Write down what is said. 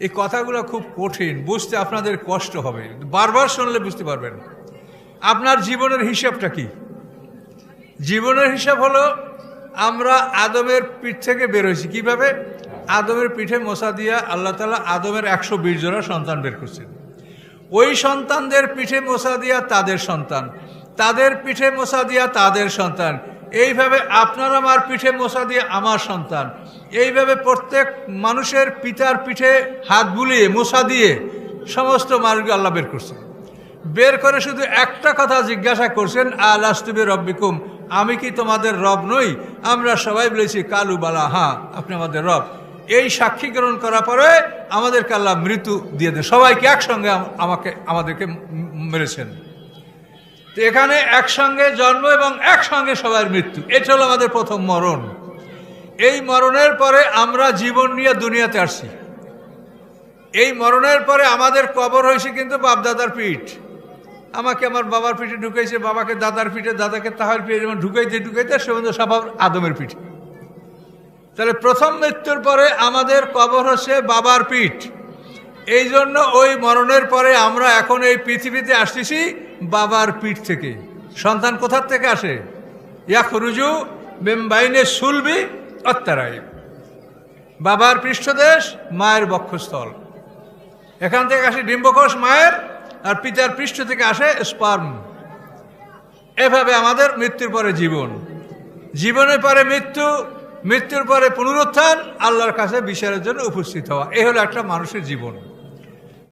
এই কথাগুলো খুব কঠিন, বুঝতে আপনাদের কষ্ট হবে। বারবার শুনলে বুঝতে পারবেন। আপনার জীবনের হিসাবটা কি? জীবনের হিসাব হলো, আমরা আদমের পিঠ থেকে বের হয়েছি কীভাবে? আদমের পিঠে মশা দিয়া আল্লাহ তালা আদমের একশো বিশ জোড়া সন্তান বের করছেন। ওই সন্তানদের পিঠে মশা দিয়া তাদের সন্তান, তাদের পিঠে মশা দিয়া তাদের সন্তান এইভাবে আপনার আমার পিঠে মশা দিয়ে আমার সন্তান। এইভাবে প্রত্যেক মানুষের পিতার পিঠে হাত বুলিয়ে, মশা দিয়ে সমস্ত মানুষকে আল্লাহ বের করছেন বের করে শুধু একটা কথা জিজ্ঞাসা করছেন আল রব্বিকুম আমি কি তোমাদের রব নই? আমরা সবাই বলেছি, কালু বালা হ্যাঁ আপনি আমাদের রব। এই সাক্ষী গ্রহণ করার পরে আমাদেরকে আল্লাহ মৃত্যু দিয়ে দেন। সবাইকে একসঙ্গে আমাকে আমাদেরকে মেরেছেন। এখানে একসঙ্গে জন্ম এবং একসঙ্গে সবার মৃত্যু। এটা হলো আমাদের প্রথম মরণ। এই মরণের পরে আমরা জীবন নিয়ে দুনিয়াতে আসছি। এই মরণের পরে আমাদের কবর হয়েছে কিন্তু বাপদাদার পিঠ। আমাকে আমার বাবার পিঠে ঢুকাইছে বাবাকে দাদার পিঠে, দাদাকে তাহার পিঠে যেমন ঢুকাইতে ঢুকাইতে সে বন্ধু স্বভাব আদমের পিঠে। তাহলে প্রথম মৃত্যুর পরে আমাদের কবর হচ্ছে বাবার পিঠ। এই জন্য ওই মরণের পরে আমরা এখন এই পৃথিবীতে আসতেছি বাবার পিঠ থেকে। সন্তান কোথার থেকে আসে? ইয়াখরুজু বেম্বাইনে সুলবি অত্যারাই বাবার পৃষ্ঠদেশ, মায়ের বক্ষস্থল। এখান থেকে আসে ডিম্বকোষ মায়ের, আর পিতার পৃষ্ঠ থেকে আসে স্পার্ম। এভাবে আমাদের মৃত্যুর পরে জীবন। জীবনের পরে মৃত্যু, মৃত্যুর পরে পুনরুত্থান, আল্লাহর কাছে বিচারের জন্য উপস্থিত হওয়া। এ হলো একটা মানুষের জীবন।